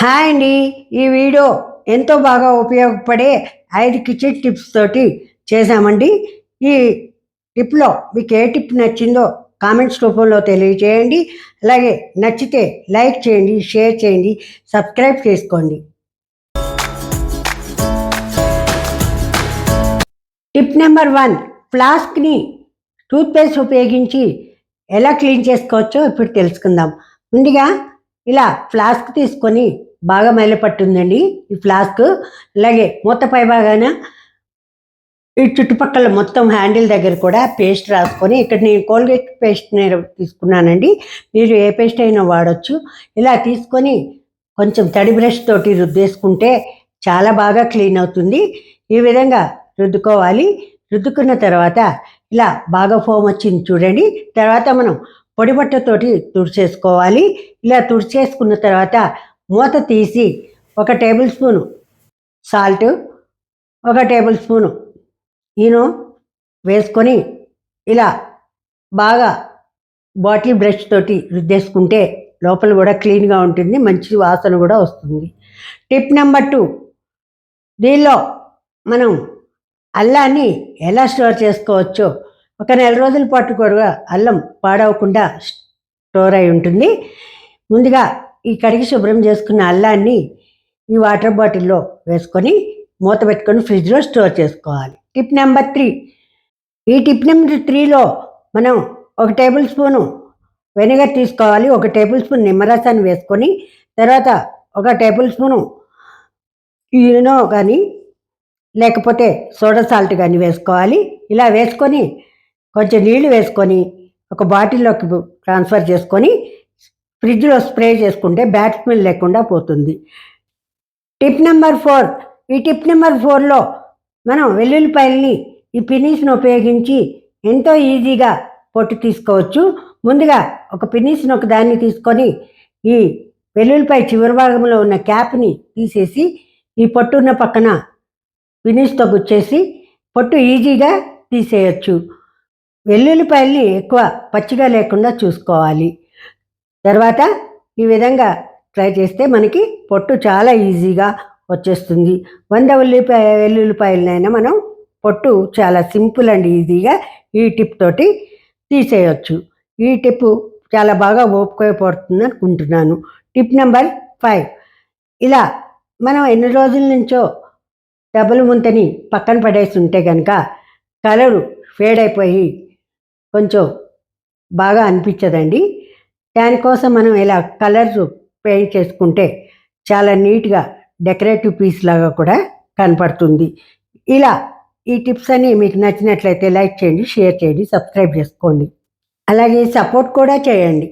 Hi అండి. ఈ video ఎంతో బాగా ఉపయోగపడే ఐదు కిచెన్ టిప్స్ తోటి చేశామండి. ఈ టిప్లో మీకు ఏ టిప్ నచ్చిందో కామెంట్స్ రూపంలో తెలియజేయండి అలాగే నచ్చితే లైక్ చేయండి షేర్ చేయండి సబ్స్క్రైబ్ చేసుకోండి. టిప్ నెంబర్ వన్ ఫ్లాస్క్ని టూత్పేస్ట్ ఉపయోగించి ఎలా క్లీన్ చేసుకోవచ్చో ఇప్పుడు తెలుసుకుందాం. ముందుగా ఇలా ఫ్లాస్క్ తీసుకొని బాగా మైలపట్టుందండి ఈ ఫ్లాస్క్. అలాగే మూత పై భాగాన ఈ చుట్టుపక్కల మొత్తం హ్యాండిల్ దగ్గర కూడా పేస్ట్ రాసుకొని ఇక్కడ నేను కోల్గేట్ పేస్ట్ నేను తీసుకున్నానండి. మీరు ఏ పేస్ట్ అయినా వాడచ్చు. ఇలా తీసుకొని కొంచెం తడి బ్రష్ తోటి రుద్దేసుకుంటే చాలా బాగా క్లీన్ అవుతుంది. ఈ విధంగా రుద్దుకోవాలి. రుద్దుకున్న తర్వాత ఇలా బాగా ఫోమ్ వచ్చింది చూడండి. తర్వాత మనం పొడి బట్టతోటి తుడిచేసుకోవాలి. ఇలా తుడిచేసుకున్న తర్వాత మూత తీసి ఒక టేబుల్ స్పూను సాల్ట్ ఒక టేబుల్ స్పూను ఈను వేసుకొని ఇలా బాగా బాటిల్ బ్రష్ తోటి రుద్దేసుకుంటే లోపల కూడా క్లీన్గా ఉంటుంది మంచి వాసన కూడా వస్తుంది. టిప్ నెంబర్ టూ దీనిలో మనం అల్లాన్ని ఎలా స్టోర్ చేసుకోవచ్చో ఒక నెల రోజుల పాటు కూడా అల్లం పాడవకుండా స్టోర్ అయి ఉంటుంది. ముందుగా ఈ కడిగి శుభ్రం చేసుకున్న అల్లాన్ని ఈ వాటర్ బాటిల్లో వేసుకొని మూత పెట్టుకొని ఫ్రిడ్జ్లో స్టోర్ చేసుకోవాలి. Tip number three. ఈ టిప్ నెంబర్ త్రీలో మనం ఒక టేబుల్ స్పూను వెనిగర్ తీసుకోవాలి. ఒక టేబుల్ స్పూన్ నిమ్మరసాన్ని వేసుకొని తర్వాత ఒక టేబుల్ స్పూను ఈనో కానీ లేకపోతే సోడా సాల్ట్ కానీ వేసుకోవాలి. ఇలా వేసుకొని కొంచెం నీళ్ళు వేసుకొని ఒక బాటిల్లోకి ట్రాన్స్ఫర్ చేసుకొని ఫ్రిడ్జ్లో స్ప్రే చేసుకుంటే బ్యాట్ స్మెల్ లేకుండా పోతుంది. టిప్ నెంబర్ ఫోర్ ఈ టిప్ నెంబర్ ఫోర్లో మనం వెల్లుల్లిపాయల్ని ఈ పినీస్ను ఉపయోగించి ఎంతో ఈజీగా పొట్టు తీసుకోవచ్చు. ముందుగా ఒక పినీస్ను ఒక దాన్ని తీసుకొని ఈ వెల్లుల్లిపాయ చివరి భాగంలో ఉన్న క్యాప్ని తీసేసి ఈ పొట్టు ఉన్న పక్కన పినీస్తో గుచ్చేసి పొట్టు ఈజీగా తీసేయచ్చు. వెల్లుల్లిపాయల్ని ఎక్కువ పచ్చిగా లేకుండా చూసుకోవాలి. తర్వాత ఈ విధంగా ట్రై చేస్తే మనకి పొట్టు చాలా ఈజీగా వచ్చేస్తుంది. వంద ఉల్లిపాయ వెల్లుల్లిపాయలనైనా మనం పొట్టు చాలా సింపుల్ అండ్ ఈజీగా ఈ టిప్ తోటి తీసేయచ్చు. ఈ టిప్ చాలా బాగా ఉపయోగపడుతుంది అనుకుంటున్నాను. Tip number five. ఇలా మనం ఎన్ని రోజుల నుంచో డబ్బులు ముంతని పక్కన పడేసి ఉంటే కనుక కలరు ఫేడ్ అయిపోయి కొంచెం బాగా అనిపించదండి. దానికోసం మనం ఇలా కలర్స్ పెయింట్ చేసుకుంటే చాలా నీట్గా డెకరేటివ్ పీస్ లాగా కూడా కనపడుతుంది. ఇలా ఈ టిప్స్ అన్ని మీకు నచ్చినట్లయితే లైక్ చేయండి షేర్ చేయండి సబ్స్క్రైబ్ చేసుకోండి. అలాగే సపోర్ట్ కూడా చేయండి.